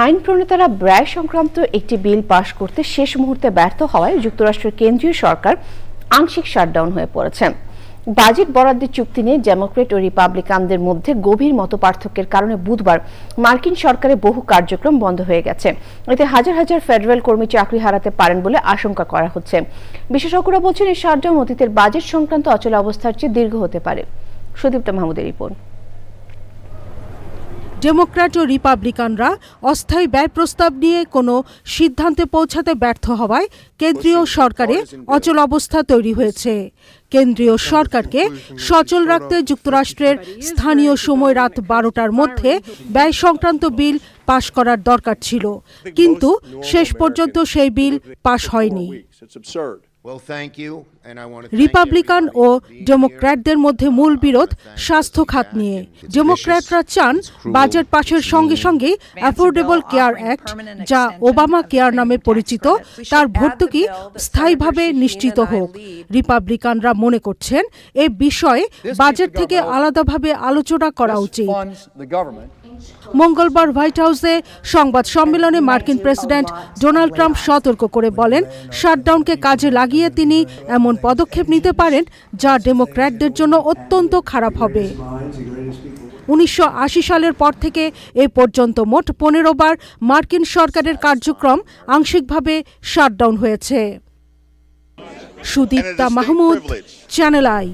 আইন প্রণেতারা ব্যয় সংক্রান্ত একটি বিল পাশ করতে শেষ মুহূর্তে ব্যর্থ হওয়ায় যুক্তরাষ্ট্রের কেন্দ্রীয় সরকার আংশিক শাটডাউন হয়ে পড়েছে। বাজেট বরাদ্দের চুক্তি নিয়ে ডেমোক্রেট ও রিপাবলিকানদের মধ্যে গভীর মত পার্থক্যের কারণে বুধবার মার্কিন সরকারের বহু কার্যক্রম বন্ধ হয়ে গেছে। এতে হাজার হাজার ফেডারেল কর্মী চাকরি হারাতে পারেন বলে আশঙ্কা করা হচ্ছে। বিশেষজ্ঞরা বলছেন এই শাটডাউন অতীতের বাজেট সংক্রান্ত অচল অবস্থার চেয়ে দীর্ঘ হতে পারে। সুদীপ্ত মাহমুদের রিপোর্ট। ডেমোক্র্যাট ও রিপাবলিকানরা অস্থায়ী ব্যয় প্রস্তাব নিয়ে কোনো সিদ্ধান্তে পৌঁছাতে ব্যর্থ হওয়ায় কেন্দ্রীয় সরকারে অচল অবস্থা তৈরি হয়েছে। কেন্দ্রীয় সরকারকে সচল রাখতে যুক্তরাষ্ট্রের স্থানীয় সময় রাত বারোটার মধ্যে ব্যয় সংক্রান্ত বিল পাশ করার দরকার ছিল। কিন্তু শেষ পর্যন্ত সেই বিল পাশ হয়নি। রিপাবলিকান ও ডেমোক্র্যাটদের মধ্যে মূল বিরোধ স্বাস্থ্য খাত নিয়ে। ডেমোক্র্যাটরা চান বাজেট পাশের সঙ্গে সঙ্গে অ্যাফোর্ডেবল কেয়ার অ্যাক্ট যা ওবামা কেয়ার নামে পরিচিত তার ভর্তুকি স্থায়ীভাবে নিশ্চিত হোক। রিপাবলিকানরা মনে করছেন এ বিষয়ে বাজেট থেকে আলাদাভাবে আলোচনা করা উচিত। Funds the government. মঙ্গলবার হোয়াইট হাউসে সংবাদ সম্মেলনে মার্কিন প্রেসিডেন্ট ডোনাল্ড ট্রাম্প সতর্ক করে বলেন, শাটডাউনকে কাজে লাগিয়ে তিনি এমন পদক্ষেপ নিতে পারেন যা ডেমোক্র্যাটদের জন্য অত্যন্ত খারাপ হবে। উনিশশো আশি সালের পর থেকে এ পর্যন্ত মোট পনেরো বার মার্কিন সরকারের কার্যক্রম আংশিকভাবে শাটডাউন হয়েছে। Sudipta Mahmud, channel I.